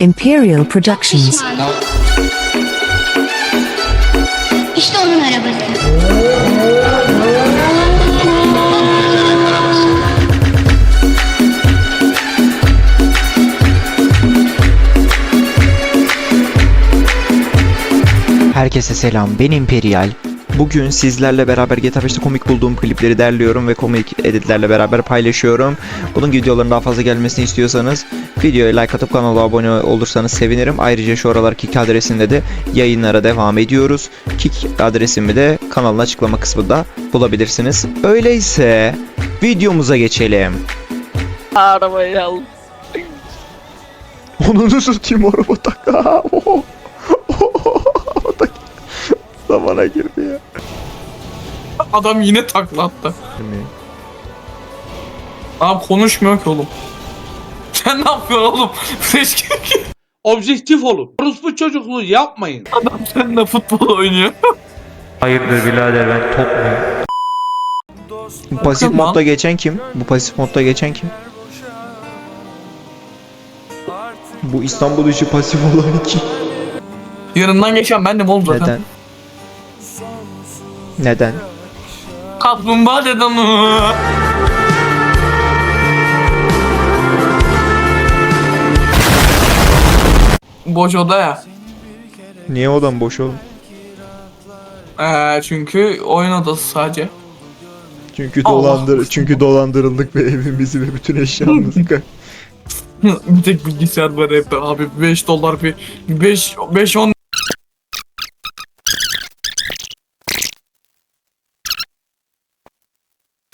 Imperial Productions. İşte onun arabası. Herkese selam, ben Imperial. Bugün sizlerle beraber GTA 5'te komik bulduğum klipleri derliyorum ve komik editlerle beraber paylaşıyorum. Bunun videoların daha fazla gelmesini istiyorsanız videoya like atıp kanala abone olursanız sevinirim. Ayrıca şu aralar Kik adresinde de yayınlara devam ediyoruz. Kik adresimi de kanalın açıklama kısmında bulabilirsiniz. Öyleyse videomuza geçelim. Arabayı al. Onu satayım araba tak. Zamana girdi ya. Adam yine takla attı. Adam konuşmuyor ki oğlum. Sen ne yapıyorsun oğlum? Seçkin Objektif olun. Orospu çocukluğu yapmayın. adam seninle futbol oynuyor. Hayırdır birader ben top muyum? Bu pasif modda geçen kim? Bu pasif modda geçen kim? Bu İstanbul işi pasif olan kim? Yanından geçen bendim oğlum zaten. Neden? Neden? Kaplumbağa dedim. Boş oda ya. Niye odan boş oğlum? Ee, çünkü oyun odası sadece. Çünkü Allah. dolandır çünkü dolandırıldık ve evimizi ve bütün eşyamızı bir tek bilgisayar var hep abi 5 dolar bir 5 5 10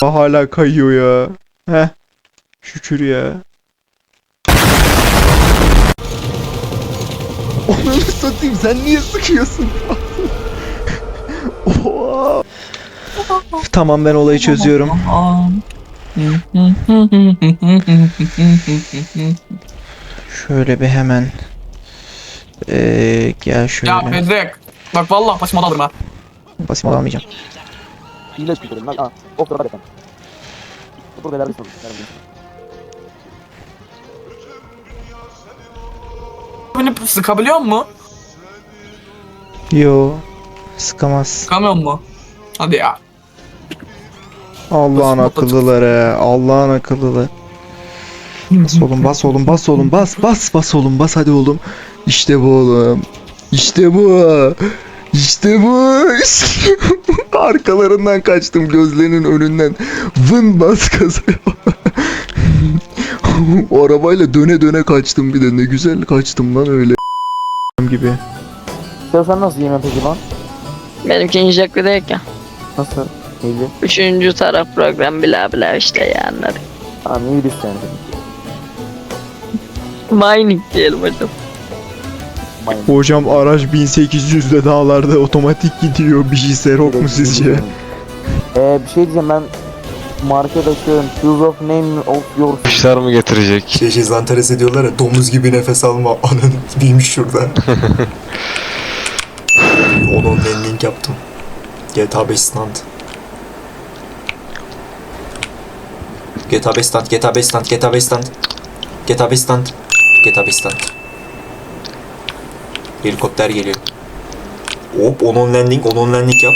Aa, hala kayıyor ya. Heh. Şükür ya. Onu satayım sen niye sıkıyorsun? Oha. tamam ben olayı çözüyorum. Şöyle bir hemen ee, gel şöyle. ya Bedrek. Bak vallahi başıma alırım ha. Basayım alamayacağım. Hile çıkıyorum lan. Aa, of kadar efendim. Burada neler sorun. Beni sıkabiliyor mu? Yo. Sıkamaz. Sıkamıyor mu? Hadi ya. Allah'ın akıllıları. Allah'ın akıllıları. Bas oğlum bas oğlum bas oğlum bas bas bas oğlum bas hadi oğlum. İşte bu oğlum. İşte bu. İşte bu. İşte bu. Arkalarından kaçtım gözlerinin önünden. Vın bas kazaya. o arabayla döne döne kaçtım bir de ne güzel kaçtım lan öyle. gibi. Ya sen nasıl yemiyorsun peki lan? Benimki injekli değil ki. Nasıl? Neydi? Üçüncü taraf program bla bla işte ya anladık. Tamam iyi bir. Mining diyelim hocam. Mayın. Hocam araç 1800'de dağlarda otomatik gidiyor. Bir şey serok mu sizce? Eee bir şey diyeceğim ben market açıyorum. Choose of name of your Kuşlar mı getirecek? Şey şey zantares ediyorlar ya domuz gibi nefes alma ananı gibiymiş şurada. Onun link yaptım. GTA 5 stand. GTA 5 stand, GTA 5 stand, GTA 5 stand. GTA 5 stand. GTA 5 stand. Helikopter geliyor. Hop on landing, on landing yap.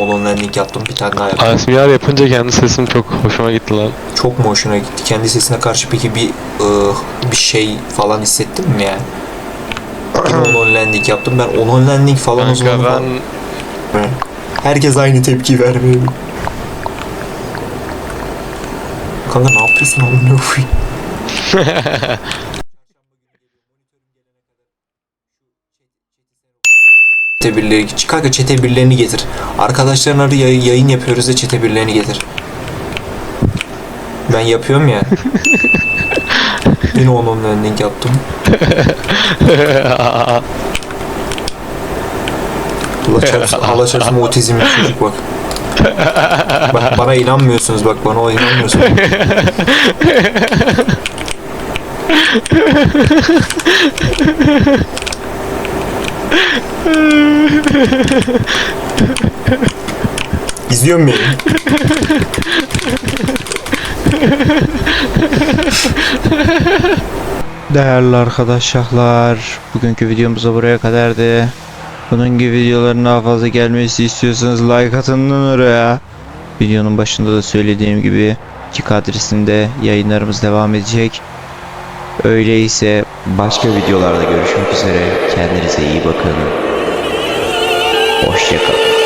On landing yaptım bir tane daha yaptım. ASMR yapınca kendi sesim çok hoşuma gitti lan. Çok mu hoşuna gitti? Kendi sesine karşı peki bir ıh, bir şey falan hissettin mi yani? Yine on landing yaptım. Ben on landing falan Kanka zaman ben falan- Herkes aynı tepki vermiyor. Kanka ne yapıyorsun amına koyayım? Çete birleri, kanka çete birlerini getir. Arkadaşların arı yay- yayın yapıyoruz da çete birlerini getir. Ben yapıyorum ya. Yine onun landing yaptım. Allah çarpsın, Allah çarpsın otizmli çocuk bak. Bak bana inanmıyorsunuz bak bana inanmıyorsunuz. İzliyor beni? Değerli arkadaşlar, bugünkü videomuz da buraya kadardı. Bunun gibi videoların daha fazla gelmesi istiyorsanız like atın oraya. Videonun başında da söylediğim gibi iki adresinde yayınlarımız devam edecek. Öyleyse başka videolarda görüşmek üzere. Kendinize iyi bakın. 我是个